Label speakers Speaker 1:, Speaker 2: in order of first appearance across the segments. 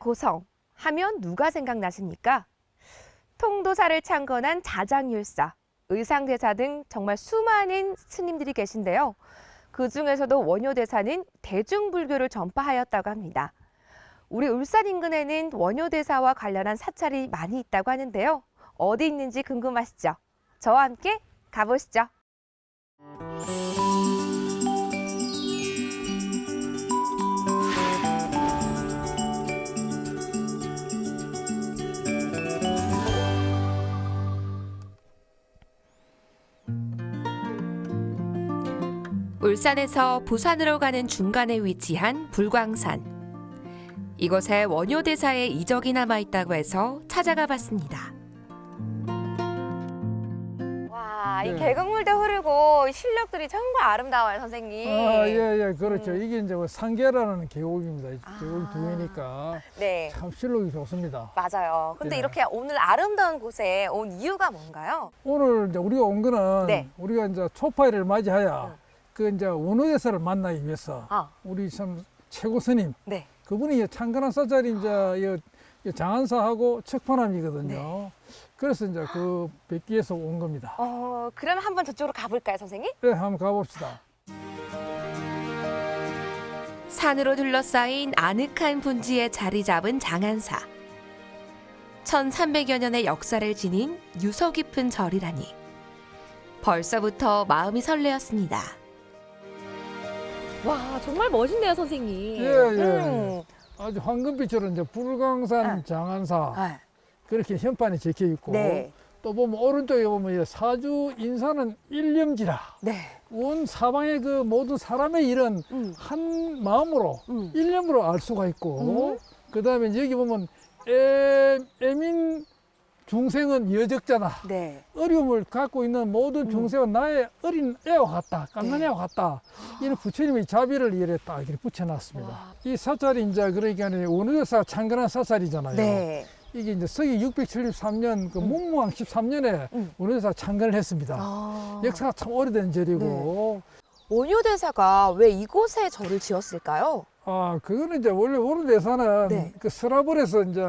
Speaker 1: 고성 하면 누가 생각나십니까? 통도사를 창건한 자장율사, 의상대사 등 정말 수많은 스님들이 계신데요. 그 중에서도 원효대사는 대중불교를 전파하였다고 합니다. 우리 울산 인근에는 원효대사와 관련한 사찰이 많이 있다고 하는데요. 어디 있는지 궁금하시죠? 저와 함께 가보시죠. 울산에서 부산으로 가는 중간에 위치한 불광산. 이곳에 원효대사의 이적이 남아 있다고 해서 찾아가 봤습니다. 와, 이
Speaker 2: 네.
Speaker 1: 계곡물도 흐르고 실력들이 정말 아름다워요, 선생님.
Speaker 2: 아, 예, 예, 그렇죠.
Speaker 1: 음.
Speaker 2: 이게 이제 뭐 상계라는 계곡입니다.
Speaker 1: 아.
Speaker 2: 계곡이 두 개니까
Speaker 1: 네.
Speaker 2: 참 실록이 좋습니다.
Speaker 1: 맞아요. 근데
Speaker 2: 네.
Speaker 1: 이렇게 오늘 아름다운 곳에 온 이유가 뭔가요?
Speaker 2: 오늘 이제 우리가 온 거는
Speaker 1: 네.
Speaker 2: 우리가 이제 초파일을 맞이하여
Speaker 1: 응.
Speaker 2: 그 이제 원효대사를 만나기 위해서
Speaker 1: 아,
Speaker 2: 우리 참 최고 스님
Speaker 1: 네.
Speaker 2: 그분이 창건한 사찰이 이제 이- 장안사하고 척파남이거든요.
Speaker 1: 네.
Speaker 2: 그래서 이제 그 뵙기 위해서 온 겁니다.
Speaker 1: 어, 그럼 한번 저쪽으로 가볼까요, 선생님?
Speaker 2: 네, 한번 가봅시다.
Speaker 1: 산으로 둘러싸인 아늑한 분지에 자리 잡은 장안사. 1300여 년의 역사를 지닌 유서 깊은 절이라니. 벌써부터 마음이 설레었습니다. 와, 정말 멋있네요, 선생님.
Speaker 2: 예, 예. 아주 황금빛으로 이제 불광산
Speaker 1: 네.
Speaker 2: 장안사
Speaker 1: 아,
Speaker 2: 그렇게 현판에 적혀 있고
Speaker 1: 네.
Speaker 2: 또 보면 오른쪽에 보면 이제 사주 인사는 일념지라
Speaker 1: 네.
Speaker 2: 온 사방의 그 모든 사람의 일은
Speaker 1: 음.
Speaker 2: 한 마음으로
Speaker 1: 음.
Speaker 2: 일념으로 알 수가 있고
Speaker 1: 음.
Speaker 2: 그 다음에 여기 보면 애, 애민 중생은 여적자다
Speaker 1: 네.
Speaker 2: 어려움을 갖고 있는 모든
Speaker 1: 음.
Speaker 2: 중생은 나의 어린 애와 같다 깐난
Speaker 1: 네.
Speaker 2: 애와 같다 이런 부처님의 자비를 이래 딱 이렇게 붙여놨습니다
Speaker 1: 와.
Speaker 2: 이 사찰이 이제 그러니까 원효사 창건한 사찰이잖아요
Speaker 1: 네.
Speaker 2: 이게 이제 서기 673년 그
Speaker 1: 음.
Speaker 2: 문무왕 13년에
Speaker 1: 음.
Speaker 2: 원효사 창건을 했습니다.
Speaker 1: 아.
Speaker 2: 역사가 참 오래된 절이고
Speaker 1: 원효대사가 왜 이곳에 절을 지었을까요?
Speaker 2: 아 그거는 이제 원래 원효대사는
Speaker 1: 네.
Speaker 2: 그 서라벌에서 이제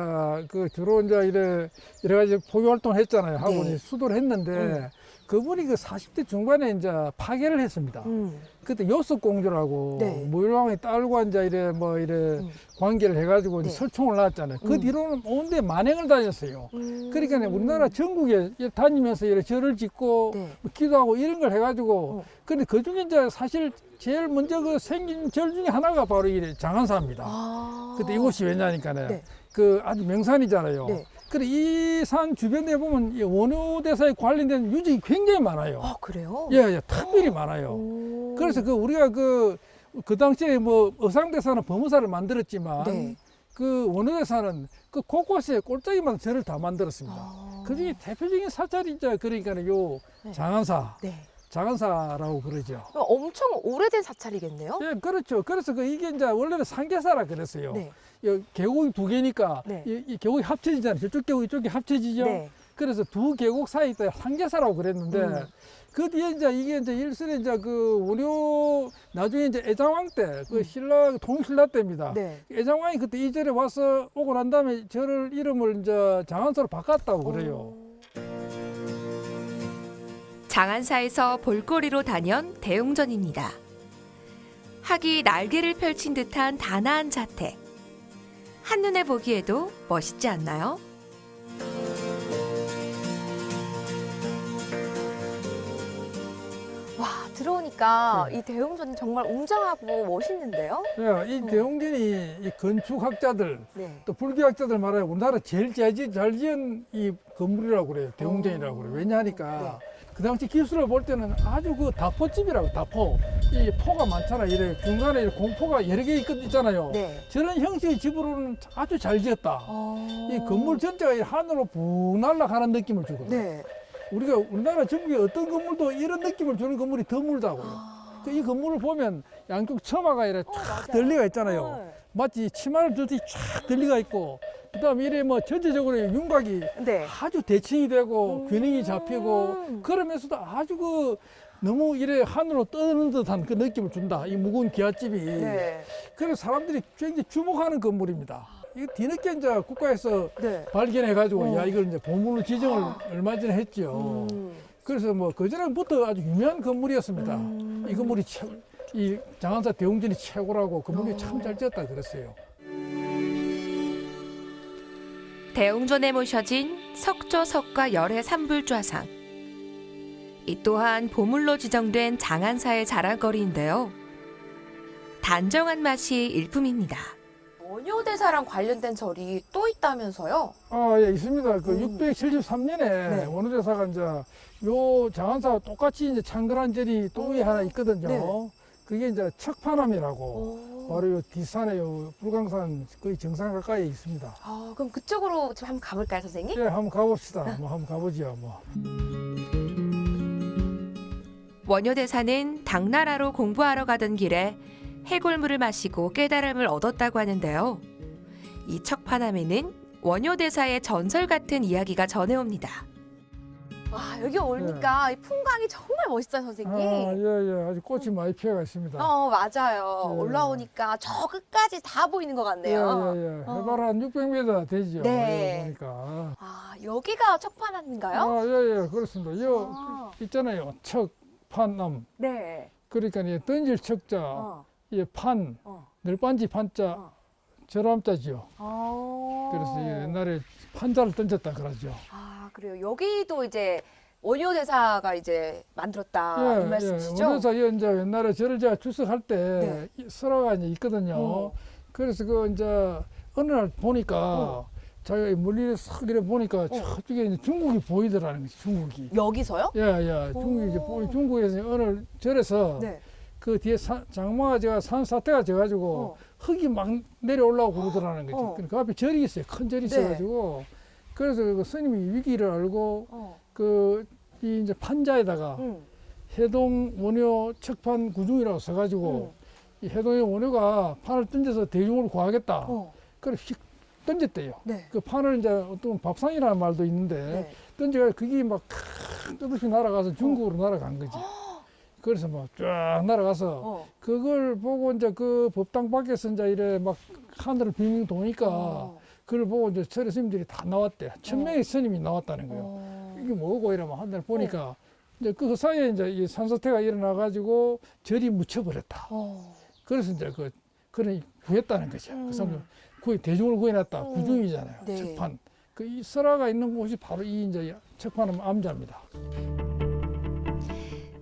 Speaker 2: 그 주로 이제 이래 여러 가지 포교 활동을 했잖아요. 하고
Speaker 1: 네.
Speaker 2: 수도를 했는데
Speaker 1: 음.
Speaker 2: 그분이 그 40대 중반에 이제 파괴를 했습니다.
Speaker 1: 음.
Speaker 2: 그때 요섭 공주라고
Speaker 1: 네.
Speaker 2: 무일왕의 딸과 이제 이래 뭐 이래
Speaker 1: 음.
Speaker 2: 관계를 해가지고
Speaker 1: 네.
Speaker 2: 설총을 낳았잖아요. 그
Speaker 1: 음.
Speaker 2: 뒤로는 온데 만행을 다녔어요.
Speaker 1: 음.
Speaker 2: 그러니까 우리나라 전국에 다니면서 이렇게 절을 짓고
Speaker 1: 네.
Speaker 2: 뭐 기도하고 이런 걸 해가지고
Speaker 1: 어.
Speaker 2: 근데 그 중에 이제 사실 제일 먼저 그 생긴 절 중에 하나가 바로 이 장안사입니다.
Speaker 1: 아.
Speaker 2: 그때 이곳이 왜냐니까요.
Speaker 1: 네.
Speaker 2: 그 아주 명산이잖아요.
Speaker 1: 네.
Speaker 2: 그래 이 산 주변에 보면 이 원효대사에 관련된 유적이 굉장히 많아요.
Speaker 1: 아, 그래요?
Speaker 2: 예, 예, 특별히 많아요.
Speaker 1: 오.
Speaker 2: 그래서 그 우리가 그, 그 당시에 뭐 의상대사는 범사를 만들었지만
Speaker 1: 네.
Speaker 2: 그 원효대사는 그 곳곳에 꼴짝이마다 절을 다 만들었습니다.
Speaker 1: 아.
Speaker 2: 그 중에 대표적인 사찰이 이제 그러니까 요
Speaker 1: 네.
Speaker 2: 장안사,
Speaker 1: 네.
Speaker 2: 장안사라고 그러죠.
Speaker 1: 그럼 엄청 오래된 사찰이겠네요?
Speaker 2: 예, 그렇죠. 그래서 그 이게 이제 원래는 상계사라 그랬어요.
Speaker 1: 네.
Speaker 2: 이 계곡이 두 개니까
Speaker 1: 네.
Speaker 2: 이, 이 계곡이 합쳐지잖아요. 저쪽 계곡 이쪽 이 합쳐지죠.
Speaker 1: 네.
Speaker 2: 그래서 두 계곡 사이 때 상계사라고 그랬는데
Speaker 1: 음.
Speaker 2: 그 뒤에 이제 이게 이제 일선에 이제 그 원효 나중에 이제 애장왕 때그
Speaker 1: 음.
Speaker 2: 신라 통신라 때입니다.
Speaker 1: 네.
Speaker 2: 애장왕이 그때 이 절에 와서 오고 난 다음에 절을 이름을 이제 장안사로 바꿨다고 그래요.
Speaker 1: 어.
Speaker 3: 장안사에서 볼거리로 단연 대웅전입니다. 학이 날개를 펼친 듯한 단아한 자태. 한눈에 보기에도 멋있지 않나요?
Speaker 1: 들어오니까
Speaker 2: 네.
Speaker 1: 이 대웅전이 정말 웅장하고 멋있는데요?
Speaker 2: 예, 이 대웅전이 이 건축학자들
Speaker 1: 네.
Speaker 2: 또 불교학자들 말하여 우리나라 제일 잘, 지- 잘 지은 이 건물이라고 그래요. 대웅전이라고 그래요. 왜냐하니까 그 당시 기술을 볼 때는 아주 그 다포집이라고 다포. 이 포가 많잖아. 이래 중간에 이렇게 공포가 여러 개 있, 있잖아요.
Speaker 1: 네.
Speaker 2: 저런 형식의 집으로는 아주 잘 지었다.
Speaker 1: 어.
Speaker 2: 이 건물 전체가 이 하늘로 붕 날아가는 느낌을 주거든.
Speaker 1: 네.
Speaker 2: 우리가 우리나라 전국에 어떤 건물도 이런 느낌을 주는 건물이 드물다고요.
Speaker 1: 아.
Speaker 2: 그이 건물을 보면 양쪽 처마가 이렇게
Speaker 1: 어,
Speaker 2: 쫙
Speaker 1: 맞아요.
Speaker 2: 들리가 있잖아요.
Speaker 1: 네.
Speaker 2: 마치 치마를 두듯이 쫙 들리가 있고 그다음에 이래 뭐 전체적으로 윤곽이
Speaker 1: 네.
Speaker 2: 아주 대칭이 되고
Speaker 1: 음.
Speaker 2: 균형이 잡히고 그러면서도 아주 그 너무 이래 하늘로 떠는 듯한 그 느낌을 준다. 이 무거운 기와집이.
Speaker 1: 네.
Speaker 2: 그래서 사람들이 굉장히 주목하는 건물입니다. 이 뒤늦게 이제 국가에서
Speaker 1: 네.
Speaker 2: 발견해가지고
Speaker 1: 어.
Speaker 2: 야 이걸 이제 보물로 지정을 얼마 전에 했죠.
Speaker 1: 음.
Speaker 2: 그래서 뭐 그전부터 아주 유명한 건물이었습니다.
Speaker 1: 음.
Speaker 2: 이 건물이 최, 이 장안사 대웅전이 최고라고 건물이
Speaker 1: 어.
Speaker 2: 참잘 지었다 그랬어요.
Speaker 3: 대웅전에 모셔진 석조석과 열의 산불좌상. 이 또한 보물로 지정된 장안사의 자랑거리인데요. 단정한 맛이 일품입니다.
Speaker 1: 원효대사랑 관련된 절이 또 있다면서요?
Speaker 2: 아, 예, 있습니다. 그
Speaker 1: 음.
Speaker 2: 673년에
Speaker 1: 네.
Speaker 2: 원효대사가 이제 요 장안사와 똑같이 이제 창건한 절이 또
Speaker 1: 어.
Speaker 2: 하나 있거든요.
Speaker 1: 네.
Speaker 2: 그게 이제 척파남이라고
Speaker 1: 오.
Speaker 2: 바로 요 뒷산에 요 불광산 거의 정상 가까이에 있습니다.
Speaker 1: 아, 그럼 그쪽으로 좀 한번 가볼까요, 선생님?
Speaker 2: 예, 한번 가봅시다. 뭐 한번 가보죠. 뭐.
Speaker 3: 원효대사는 당나라로 공부하러 가던 길에 해골물을 마시고 깨달음을 얻었다고 하는데요. 이 척파남에는 원효대사의 전설 같은 이야기가 전해옵니다.
Speaker 1: 와, 여기 오니까 이 풍광이 정말 멋있어요, 선생님.
Speaker 2: 아, 예, 예. 아주 꽃이 많이 피어가 있습니다.
Speaker 1: 어, 맞아요.
Speaker 2: 예.
Speaker 1: 올라오니까 저 끝까지 다 보이는 것
Speaker 2: 예,
Speaker 1: 같네요.
Speaker 2: 예, 예.
Speaker 1: 어.
Speaker 2: 해발 한 600m 되죠.
Speaker 1: 네.
Speaker 2: 여기 보니까.
Speaker 1: 아, 여기가 척판암인가요?
Speaker 2: 아, 예, 예. 그렇습니다. 요
Speaker 1: 아.
Speaker 2: 있잖아요. 척, 판남.
Speaker 1: 네.
Speaker 2: 그러니까 이 던질 척자,
Speaker 1: 어,
Speaker 2: 이 판,
Speaker 1: 어.
Speaker 2: 늘반지 판자,
Speaker 1: 어.
Speaker 2: 절암자지요.
Speaker 1: 어.
Speaker 2: 그래서 이 옛날에 판자를 던졌다 그러죠.
Speaker 1: 아, 그래요. 여기도 이제 원효대사가 이제 만들었다 이 말씀이시죠?
Speaker 2: 그래서 이 이제 옛날에 저를 제가 출석할 때
Speaker 1: 네.
Speaker 2: 이 설화가 이제 있거든요.
Speaker 1: 어.
Speaker 2: 그래서 그 이제 어느 날 보니까
Speaker 1: 어.
Speaker 2: 자기가 이 멀리서 싹 이래 보니까 저쪽에 이제 중국이 보이더라는 거지. 중국이.
Speaker 1: 여기서요?
Speaker 2: 예, 예. 중국이 이제
Speaker 1: 오.
Speaker 2: 보이 중국에서 어느 절에서
Speaker 1: 네.
Speaker 2: 그 뒤에 산, 장마가 제가 산 사태가 져가지고
Speaker 1: 어.
Speaker 2: 흙이 막 내려올라오고 그러더라는 거죠.
Speaker 1: 어.
Speaker 2: 그러니까 앞에 절이 있어요. 큰 절이
Speaker 1: 네.
Speaker 2: 있어가지고 그래서 그 스님이 위기를 알고
Speaker 1: 어.
Speaker 2: 그이 이제 판자에다가
Speaker 1: 음.
Speaker 2: 해동 원효 척판 구중이라고 써가지고 이 해동의 원효가 판을 던져서 대중을 구하겠다.
Speaker 1: 어.
Speaker 2: 그래 휙 던졌대요.
Speaker 1: 네.
Speaker 2: 그 판을 이제 어떤 밥상이라는 말도 있는데
Speaker 1: 네.
Speaker 2: 던져가 그게 막 뜨듯이 날아가서 중국으로 날아간 거지. 그래서 막쫙 날아가서
Speaker 1: 어.
Speaker 2: 그걸 보고 이제 그 법당 밖에서 이제 이래 막 하늘을 빙빙 도니까
Speaker 1: 어.
Speaker 2: 그걸 보고 이제 철의 스님들이 다 나왔대. 천 명의 스님이 나왔다는 거예요.
Speaker 1: 어.
Speaker 2: 이게 뭐고 이러면 하늘 보니까 이제 그 사이에 이제 이 산사태가 일어나 가지고 절이 묻혀버렸다.
Speaker 1: 어.
Speaker 2: 그래서 이제 그 그런 구했다는 거죠.
Speaker 1: 음.
Speaker 2: 그 사람 구해 대중을 구해놨다.
Speaker 1: 음.
Speaker 2: 구중이잖아요.
Speaker 1: 네.
Speaker 2: 척판. 그 이 설화가 있는 곳이 바로 이 이제 척판은 암자입니다.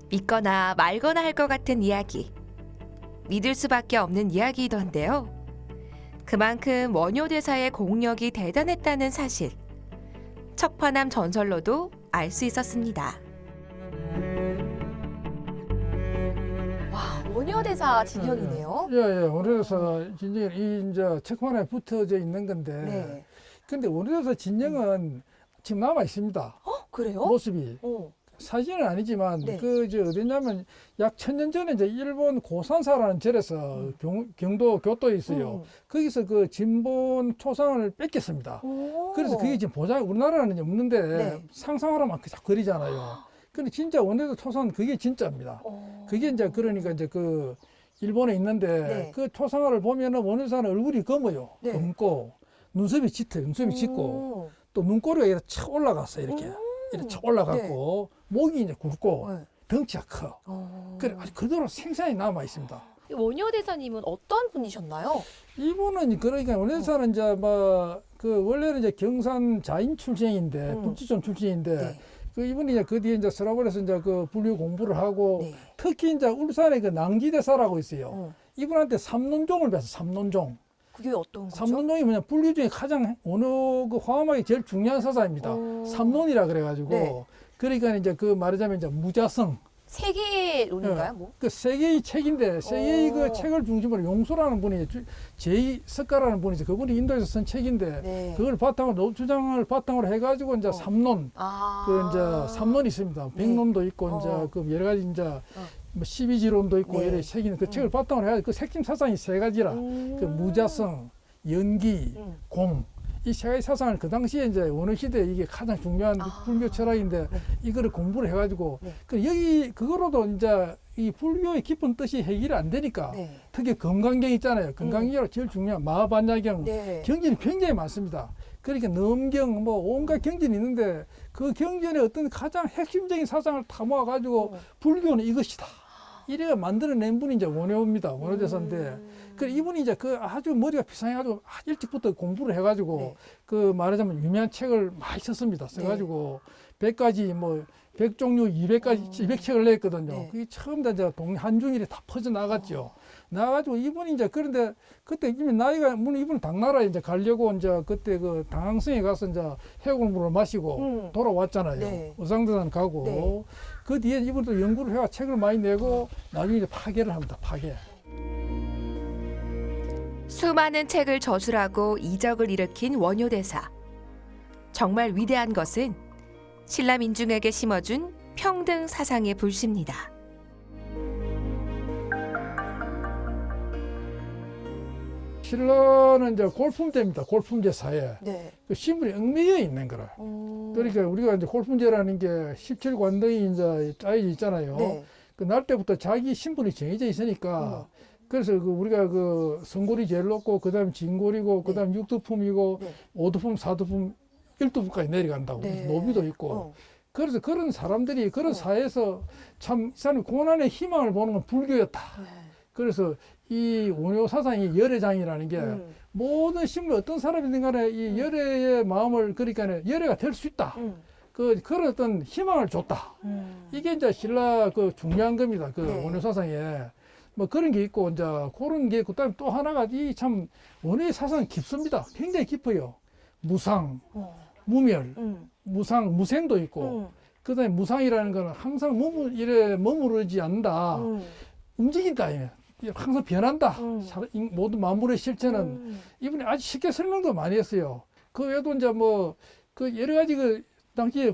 Speaker 3: 믿거나 말거나 할 것 같은 이야기. 믿을 수밖에 없는 이야기이던데요. 그만큼 원효대사의 공력이 대단했다는 사실. 척파남 전설로도 알 수 있었습니다.
Speaker 1: 와, 원효대사 진영이네요.
Speaker 2: 예, 예. 원효대사 진정이 이 이제 척판에 붙어져 있는 건데.
Speaker 1: 네.
Speaker 2: 근데 원효대사 진영은 지금 남아 있습니다.
Speaker 1: 어, 그래요?
Speaker 2: 모습이.
Speaker 1: 어.
Speaker 2: 사진은 아니지만
Speaker 1: 네.
Speaker 2: 그저 어디냐면 약 천 년 전에 이제 일본 고산사라는 절에서 경, 경도 교도에 있어요.
Speaker 1: 음.
Speaker 2: 거기서 그 진본 초상을 뺏겼습니다.
Speaker 1: 오.
Speaker 2: 그래서 그게 지금 보장 우리나라는 이제 없는데
Speaker 1: 네.
Speaker 2: 그 자꾸 그리잖아요. 근데 진짜 원래도 초상 그게 진짜입니다.
Speaker 1: 어.
Speaker 2: 그게 이제 그러니까 이제 그 일본에 있는데
Speaker 1: 네.
Speaker 2: 그 초상화를 보면은 원효사는 얼굴이 검어요.
Speaker 1: 네.
Speaker 2: 검고 눈썹이 짙어요. 눈썹이 짙고 또 눈꼬리가 이렇게 착 올라갔어 이렇게 이렇게 착 올라갔고 목이 이제 굵고
Speaker 1: 네.
Speaker 2: 덩치가 커.
Speaker 1: 어.
Speaker 2: 그래 아주 그대로 생생히 남아 있습니다.
Speaker 1: 원효 대사님은 어떤 분이셨나요?
Speaker 2: 이분은 그러니까 원래사는 이제 뭐그 원래는 이제 경산 자인 출신인데
Speaker 1: 음.
Speaker 2: 북지촌 출신인데
Speaker 1: 네.
Speaker 2: 그 이분이 이제 그 뒤에 이제 서라벌에서 이제 그 분류 공부를 하고
Speaker 1: 네.
Speaker 2: 특히 이제 울산에 그 낭지대사라고 있어요.
Speaker 1: 어. 이분한테
Speaker 2: 삼론종을 배웠어. 삼론종.
Speaker 1: 그게 어떤 거죠?
Speaker 2: 삼론종이 뭐냐 분류 중에 가장 어느 그 화엄학이 제일 중요한 서사입니다.
Speaker 1: 오.
Speaker 2: 삼론이라 그래가지고
Speaker 1: 네.
Speaker 2: 그러니까 이제 그 말하자면 이제 무자성
Speaker 1: 세계론인가요? 뭐?
Speaker 2: 그 세계의 책인데 세계의
Speaker 1: 오.
Speaker 2: 그 책을 중심으로 용수라는 분이 주- 제이 석가라는 분이죠. 그분이 인도에서 쓴 책인데
Speaker 1: 네.
Speaker 2: 그걸 바탕으로 노주장을 바탕으로 해가지고 이제
Speaker 1: 어.
Speaker 2: 삼론
Speaker 1: 아.
Speaker 2: 그 이제 삼론이 있습니다. 백론도 있고
Speaker 1: 어.
Speaker 2: 이제 그 여러 가지 이제 뭐 십이지론도 있고
Speaker 1: 네.
Speaker 2: 이런 책이 그 책을 바탕으로 해가지고 그 핵심 사상이 세 가지라.
Speaker 1: 음.
Speaker 2: 그 무자성, 연기,
Speaker 1: 음.
Speaker 2: 공. 이 세 가지 사상을 그 당시에 이제 어느 시대에 이게 가장 중요한
Speaker 1: 아.
Speaker 2: 불교 철학인데
Speaker 1: 네.
Speaker 2: 이거를 공부를 해가지고
Speaker 1: 네.
Speaker 2: 그 여기 그거로도 이제 이 불교의 깊은 뜻이 해결이 안 되니까
Speaker 1: 네.
Speaker 2: 특히 건강경 있잖아요. 건강경으로 제일 중요한 마반야경
Speaker 1: 네.
Speaker 2: 경전이 굉장히 많습니다. 그러니까 넘경 뭐 온갖 경전이 있는데 그 경전의 어떤 가장 핵심적인 사상을 다 모아가지고
Speaker 1: 음.
Speaker 2: 불교는 이것이다. 이래가 만들어낸 분이 이제 원효입니다. 원효대사인데.
Speaker 1: 음.
Speaker 2: 그 이분이 이제 그 아주 머리가 비상해가지고 아, 일찍부터 공부를 해가지고
Speaker 1: 네.
Speaker 2: 그 말하자면 유명한 책을 많이 썼습니다. 써가지고 백 100가지 뭐 100종류 200가지 200책을 냈거든요.
Speaker 1: 네.
Speaker 2: 그게 처음 다 이제 동 한중일에 다 퍼져 나갔죠. 나가지고 이분이 이제 그런데 그때 이미 나이가 물론 이분은 당나라에 이제 가려고 이제 그때 그 당항성에 가서 이제 해골물을 마시고
Speaker 1: 음.
Speaker 2: 돌아왔잖아요.
Speaker 1: 네.
Speaker 2: 의상대산 가고
Speaker 1: 네.
Speaker 2: 그 뒤에 이분도 연구를 해가 책을 많이 내고 나중에 이제 파괴를 합니다. 파괴.
Speaker 3: 수많은 책을 저술하고 이적을 일으킨 원효대사. 정말 위대한 것은 신라 민중에게 심어준 평등 사상의 불씨입니다.
Speaker 2: 신라는 이제 골품제입니다. 골품제 사회.
Speaker 1: 네.
Speaker 2: 그 신분이 얽매여 있는 거라.
Speaker 1: 음.
Speaker 2: 그러니까 우리가 이제 골품제라는 게 17관등이 이제 짜여져 있잖아요.
Speaker 1: 네.
Speaker 2: 그날 때부터 자기 신분이 정해져 있으니까 그래서 그 우리가 그 성골이 제일 높고 그다음 진골이고 그다음 육두품이고
Speaker 1: 네.
Speaker 2: 오두품, 사두품, 일두품까지 내려간다고
Speaker 1: 네.
Speaker 2: 노비도 있고
Speaker 1: 어.
Speaker 2: 그래서 그런 사람들이 그런
Speaker 1: 어.
Speaker 2: 사회에서 참이 사람 고난의 희망을 보는 건 불교였다.
Speaker 1: 네.
Speaker 2: 그래서 이 원효 사상이 열애장이라는 게
Speaker 1: 음.
Speaker 2: 모든 신분 어떤 사람이든 간에 이 열애의 마음을 그러니까 열애가 될 수 있다.
Speaker 1: 음.
Speaker 2: 그 그런 어떤 희망을 줬다.
Speaker 1: 음.
Speaker 2: 이게 이제 신라 그 중요한 겁니다. 그
Speaker 1: 네.
Speaker 2: 원효 사상에 뭐 그런 게 있고 이제 그런 게 있고 그다음에 또 하나가 이 참 원효의 사상 은 깊습니다. 굉장히 깊어요. 무상,
Speaker 1: 어.
Speaker 2: 무멸,
Speaker 1: 음.
Speaker 2: 무상, 무생도 있고
Speaker 1: 음.
Speaker 2: 그다음에 무상이라는 거는 항상 머물 이래 머무르지 않는다.
Speaker 1: 음.
Speaker 2: 움직인다. 이게. 항상 변한다.
Speaker 1: 음.
Speaker 2: 모든 만물의 실체는
Speaker 1: 음.
Speaker 2: 이분이 아주 쉽게 설명도 많이 했어요. 그 외에도 이제 뭐 그 여러 가지 그 당시에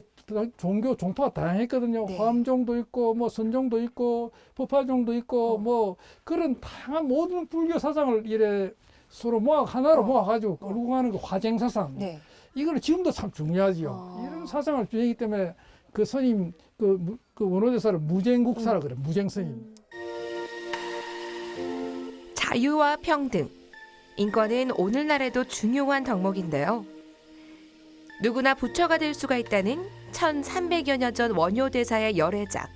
Speaker 2: 종교 종파가 다양했거든요.
Speaker 1: 네.
Speaker 2: 화엄종도 있고 뭐 선종도 있고 법화종도 있고
Speaker 1: 어.
Speaker 2: 뭐 그런 다양한 모든 불교 사상을 이래 서로 모아 하나로
Speaker 1: 어.
Speaker 2: 모아가지고 끌고 가는 그 화쟁 사상.
Speaker 1: 네.
Speaker 2: 이거는 지금도 참 중요하지요.
Speaker 1: 어.
Speaker 2: 이런 사상을 주행하기 때문에 그 스님 그, 무- 그 원호대사를 무쟁국사라 그래. 무쟁 스님.
Speaker 1: 음.
Speaker 3: 자유와 평등, 인권은 오늘날에도 중요한 덕목인데요. 누구나 부처가 될 수가 있다는 1300여 년 전 원효대사의 열애작.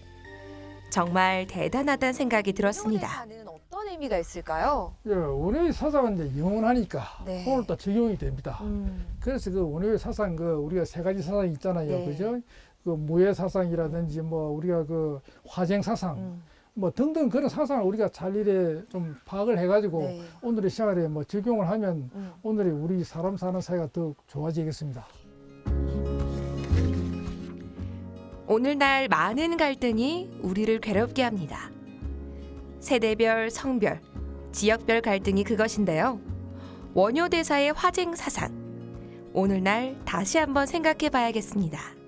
Speaker 3: 정말 대단하다는 생각이 들었습니다.
Speaker 1: 어떤 의미가 있을까요?
Speaker 2: 예, 원효의 사상은 이제 영원하니까
Speaker 1: 네.
Speaker 2: 오늘 또 적용이 됩니다.
Speaker 1: 음.
Speaker 2: 그래서 그 원효의 사상 그 우리가 세 가지 사상이 있잖아요.
Speaker 1: 네.
Speaker 2: 그죠? 그 무예 사상이라든지 뭐 우리가 그 화쟁 사상
Speaker 1: 음.
Speaker 2: 뭐 등등 그런 사상을 우리가 잘 일에 좀 파악을 해가지고
Speaker 1: 네.
Speaker 2: 오늘의 생활에 뭐 적용을 하면
Speaker 1: 음.
Speaker 2: 오늘의 우리 사람 사는 사회가 더 좋아지겠습니다.
Speaker 3: 오늘날 많은 갈등이 우리를 괴롭게 합니다. 세대별, 성별, 지역별 갈등이 그것인데요. 원효대사의 화쟁 사상. 오늘날 다시 한번 생각해 봐야겠습니다.